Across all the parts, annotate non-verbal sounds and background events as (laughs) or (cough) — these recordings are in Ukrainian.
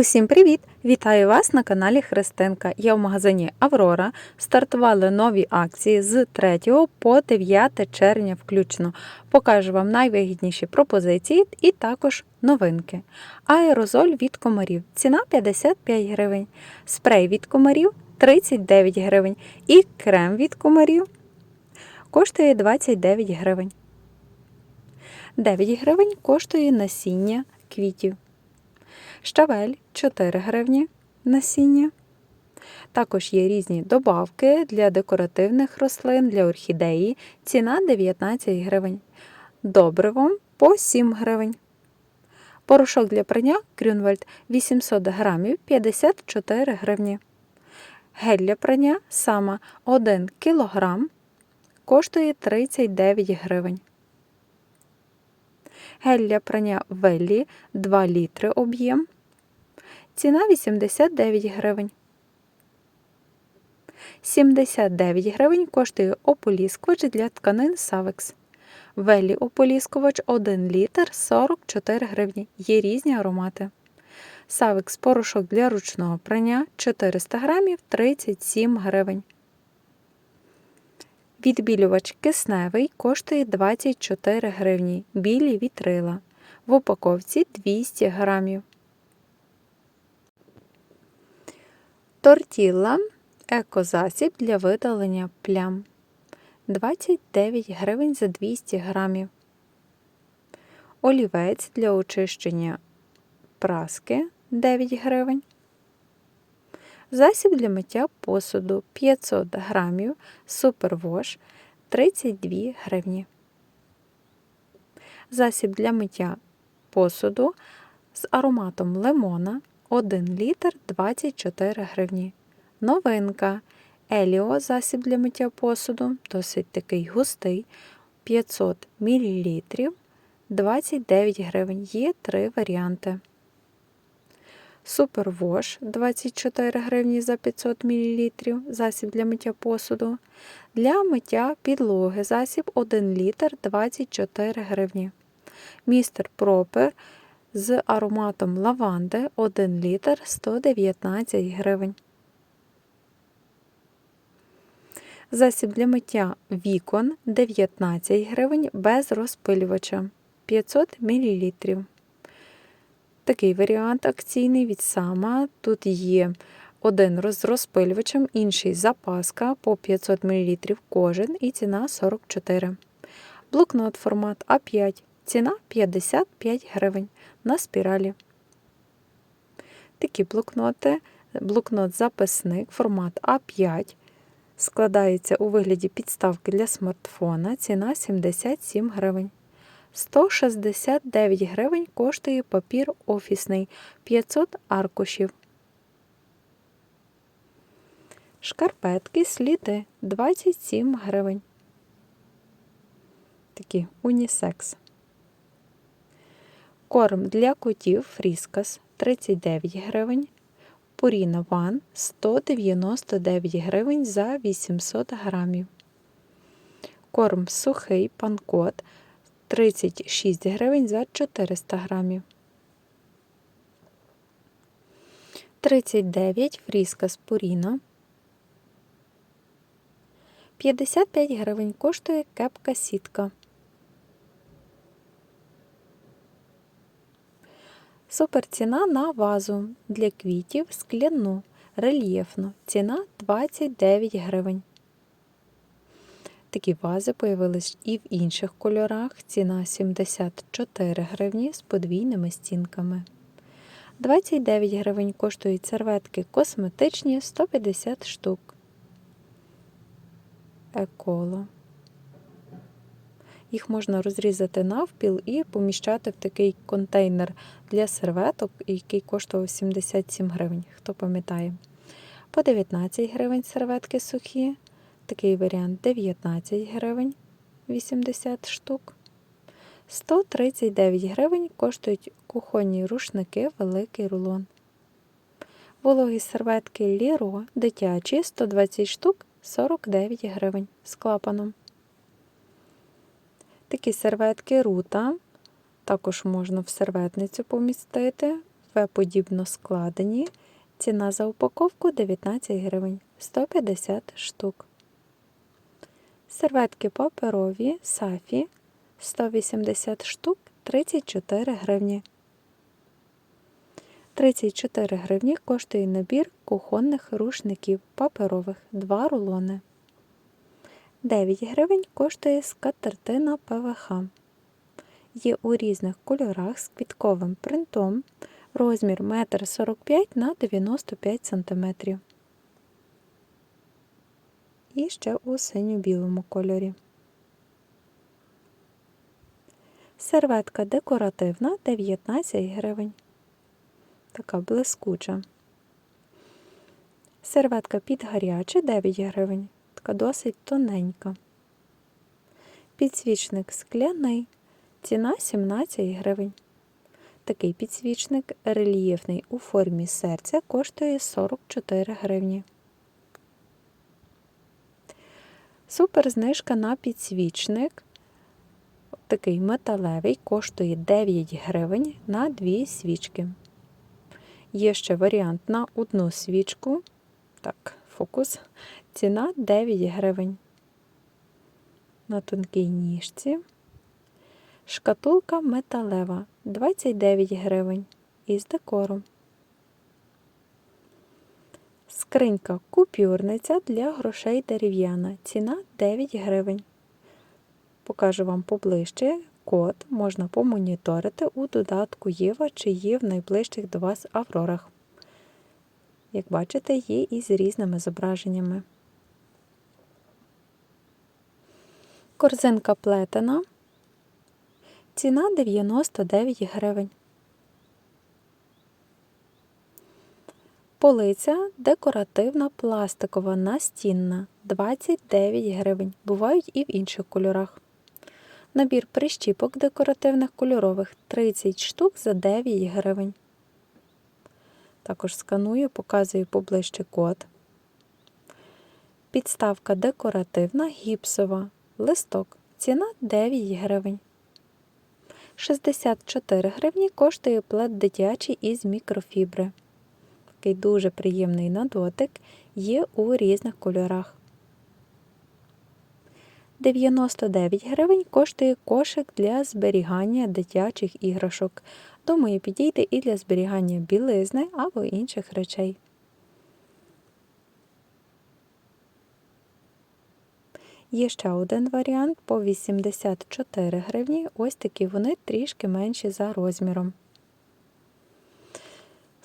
Усім привіт! Вітаю вас на каналі Христинка. Я в магазині Аврора. Стартували нові акції з 3 по 9 червня включно. Покажу вам найвигідніші пропозиції і також новинки. Аерозоль від комарів. Ціна 55 гривень. Спрей від комарів 39 гривень. І крем від комарів коштує 29 гривень. 9 гривень коштує насіння квітів. Щавель 4 гривні насіння. Також є різні добавки для декоративних рослин, для орхідеї. Ціна 19 гривень. Добриво по 7 гривень. Порошок для прання Крюнвальд 800 грамів 54 гривні. Гель для прання сама 1 кг коштує 39 гривень. Гель для прання Веллі 2 літри об'єм. Ціна 89 гривень. 79 гривень коштує ополіскувач для тканин Савекс. Веллі ополіскувач 1 літр 44 гривні. Є різні аромати. Савекс порошок для ручного прання 400 грамів 37 гривень. Відбілювач кисневий коштує 24 гривні. Білі вітрила. В упаковці 200 грамів. Тортілла екозасіб для видалення плям 29 гривень за 200 грамів. Олівець для очищення праски 9 гривень. Засіб для миття посуду 500 грамів, супервош 32 гривні. Засіб для миття посуду з ароматом лимона 1 літр 24 гривні. Новинка. Еліо засіб для миття посуду, досить такий густий 500 мл 29 гривень. Є три варіанти. Супервош 24 гривні за 500 мл засіб для миття посуду. Для миття підлоги засіб 1 літр 24 гривні. Містер Пропер з ароматом лаванди 1 літр 119 гривень. Засіб для миття вікон 19 гривень без розпилювача 500 мл. Такий варіант акційний від сама. Тут є один з розпилювачем, інший запаска по 500 мл кожен і ціна 44 Блокнот формат А5. Ціна 55 гривень на спіралі. Такі блокноти. Блокнот-записник формат А5. Складається у вигляді підставки для смартфона. Ціна 77 гривень. 169 гривень коштує папір офісний 500 аркушів. Шкарпетки сліди 27 гривень. Такі унісекс. Корм для котів фріскас 39 гривень. Пуріна Ван 199 гривень за 800 грамів. Корм сухий панкот 36 гривень за 400 грамів. 39 фріска з пуріна. 55 гривень коштує кепка сітка. Суперціна на вазу для квітів скляну, рельєфну. Ціна 29 гривень. Такі вази появились і в інших кольорах. Ціна 74 гривні з подвійними стінками. 29 гривень коштують серветки косметичні 150 штук. Еколо. Їх можна розрізати навпіл і поміщати в такий контейнер для серветок, який коштував 77 гривень, хто пам'ятає. По 19 гривень серветки сухі. Такий варіант 19 гривень 80 штук. 139 гривень коштують кухонні рушники великий рулон. Вологі серветки Ліро дитячі 120 штук 49 гривень з клапаном. Такі серветки рута. Також можна в серветницю помістити В-подібно складені. Ціна за упаковку 19 гривень 150 штук. Серветки паперові Сафі 180 штук 34 гривні. 34 гривні коштує набір кухонних рушників паперових 2 рулони. 9 гривень коштує скатертина ПВХ. Є у різних кольорах з квітковим принтом. Розмір 1,45 на 95 см. І ще у синьо-білому кольорі. Серветка декоративна 19 гривень. Така блискуча. Серветка під гаряче 9 гривень. Така досить тоненька. Підсвічник скляний. Ціна 17 гривень. Такий підсвічник рельєфний у формі серця коштує 44 гривні. Супер знижка на підсвічник. Такий металевий коштує 9 гривень на 2 свічки. Є ще варіант на одну свічку. Так, фокус. Ціна 9 гривень. На тонкій ніжці. Шкатулка металева 29 гривень із декором. Скринька купюрниця для грошей дерев'яна. Ціна 9 гривень. Покажу вам поближче. Код можна помоніторити у додатку Єва чи є в найближчих до вас аврорах. Як бачите, є і з різними зображеннями. Корзинка плетена. Ціна 99 гривень. Полиця декоративна пластикова настінна 29 гривень. Бувають і в інших кольорах. Набір прищіпок декоративних кольорових 30 штук за 9 гривень. Також сканую, показую поближче код. Підставка декоративна гіпсова. Листок. Ціна 9 гривень. 64 гривні коштує плед дитячий із мікрофібри. Такий дуже приємний на дотик, є у різних кольорах. 99 гривень коштує кошик для зберігання дитячих іграшок. Думаю, підійде і для зберігання білизни або інших речей. Є ще один варіант по 84 гривні. Ось такі вони трішки менші за розміром.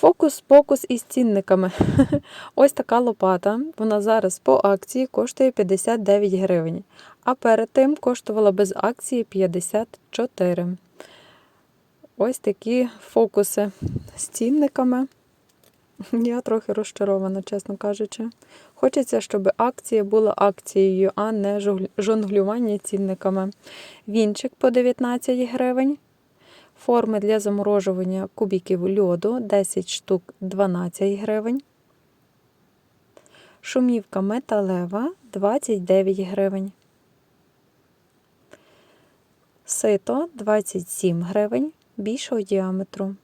Фокус-покус із цінниками. (laughs) Ось така лопата. Вона зараз по акції коштує 59 гривень. А перед тим коштувала без акції 54. Ось такі фокуси з цінниками. Я трохи розчарована, чесно кажучи. Хочеться, щоб акція була акцією, а не жонглювання цінниками. Вінчик по 19 гривень. Форми для заморожування кубіків льоду 10 штук 12 гривень. Шумівка металева 29 гривень. Сито 27 гривень більшого діаметру.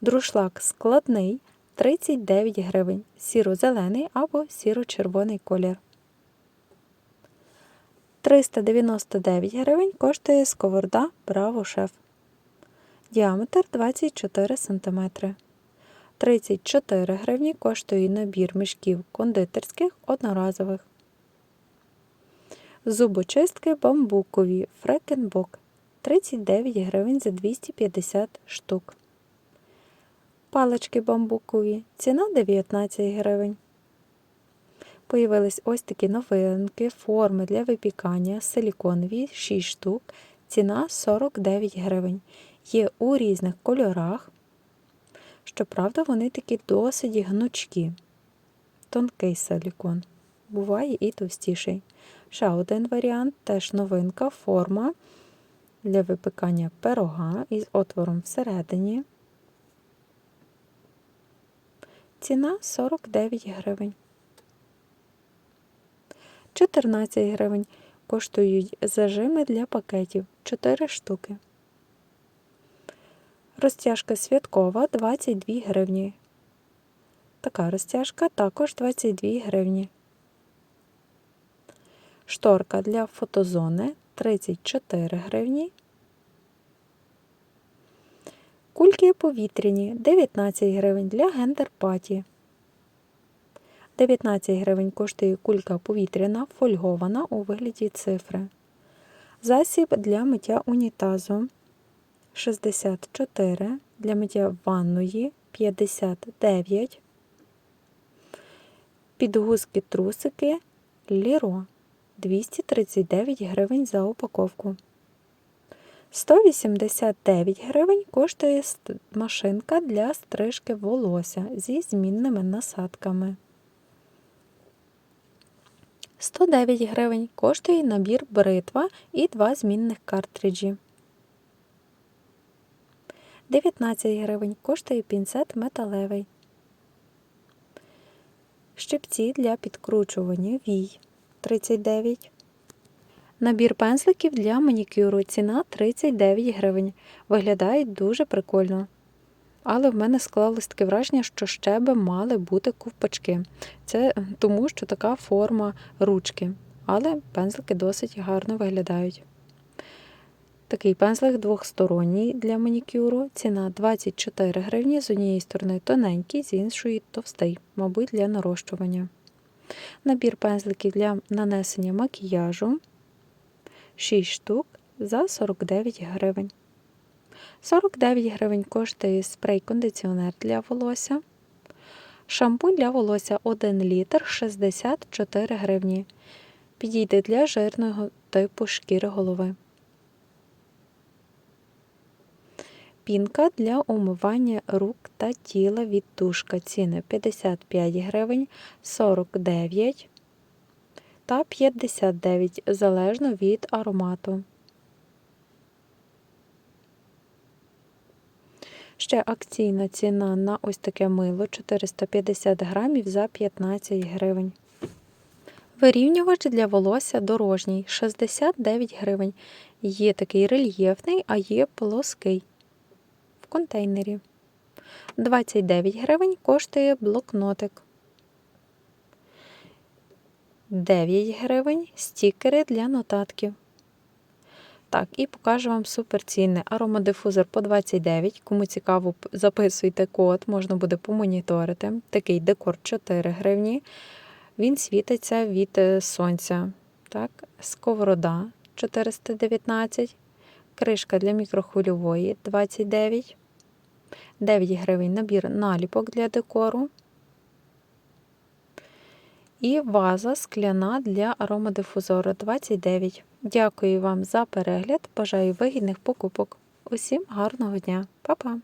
Друшлак складний 39 гривень, сіро-зелений або сіро-червоний колір. 399 гривень коштує сковорода Браво Шеф. Діаметр 24 см. 34 гривні коштує набір мішків кондитерських одноразових. Зубочистки бамбукові Фрекенбок 39 гривень за 250 штук. Палички бамбукові. Ціна 19 гривень. Появились ось такі новинки, форми для випікання, силіконові 6 штук. Ціна 49 гривень. Є у різних кольорах. Щоправда, вони такі досить гнучкі. Тонкий силікон. Буває і товстіший. Ще один варіант теж новинка, форма для випікання пирога із отвором всередині. Ціна 49 гривень. 14 гривень коштують зажими для пакетів 4 штуки. Розтяжка святкова 22 гривні. Така розтяжка також 22 гривні. Шторка для фотозони 34 гривні. Кульки повітряні 19 гривень для гендерпаті. 19 гривень коштує кулька повітряна, фольгована у вигляді цифри. Засіб для миття унітазу 64, для миття ванної 59, підгузки трусики Ліро 239 гривень за упаковку. 189 гривень коштує машинка для стрижки волосся зі змінними насадками. 109 гривень коштує набір бритва і два змінних картриджі. 19 гривень коштує пінцет металевий. Щипці для підкручування вій 39. Набір пензликів для манікюру. Ціна 39 гривень. Виглядають дуже прикольно. Але в мене склалось таке враження, що ще би мали бути ковпачки. Це тому, що така форма ручки. Але пензлики досить гарно виглядають. Такий пензлик двохсторонній для манікюру. Ціна 24 гривні. З однієї сторони тоненький, з іншої товстий, мабуть, для нарощування. Набір пензликів для нанесення макіяжу 6 штук за 49 гривень. 49 гривень коштує спрей-кондиціонер для волосся. Шампунь для волосся 1 літр 64 гривні. Підійде для жирного типу шкіри голови. Пінка для умивання рук та тіла від тушка. Ціни 55 гривень, 49 та 59 залежно від аромату. Ще акційна ціна на ось таке мило 450 грамів за 15 гривень. Вирівнювач для волосся дорожній 69 гривень. Є такий рельєфний, а є плоский контейнері. 29 гривень коштує блокнотик. 9 гривень стікери для нотатків. Так, і покажу вам суперцінний аромадифузор по 29. Кому цікаво, записуйте код, можна буде помоніторити. Такий декор 4 гривні. Він світиться від е, сонця. Так, сковорода 419, кришка для мікрохвильової 29, 9 гривень набір наліпок для декору. І ваза скляна для аромадифузору 29. Дякую вам за перегляд. Бажаю вигідних покупок. Усім гарного дня. Па-па!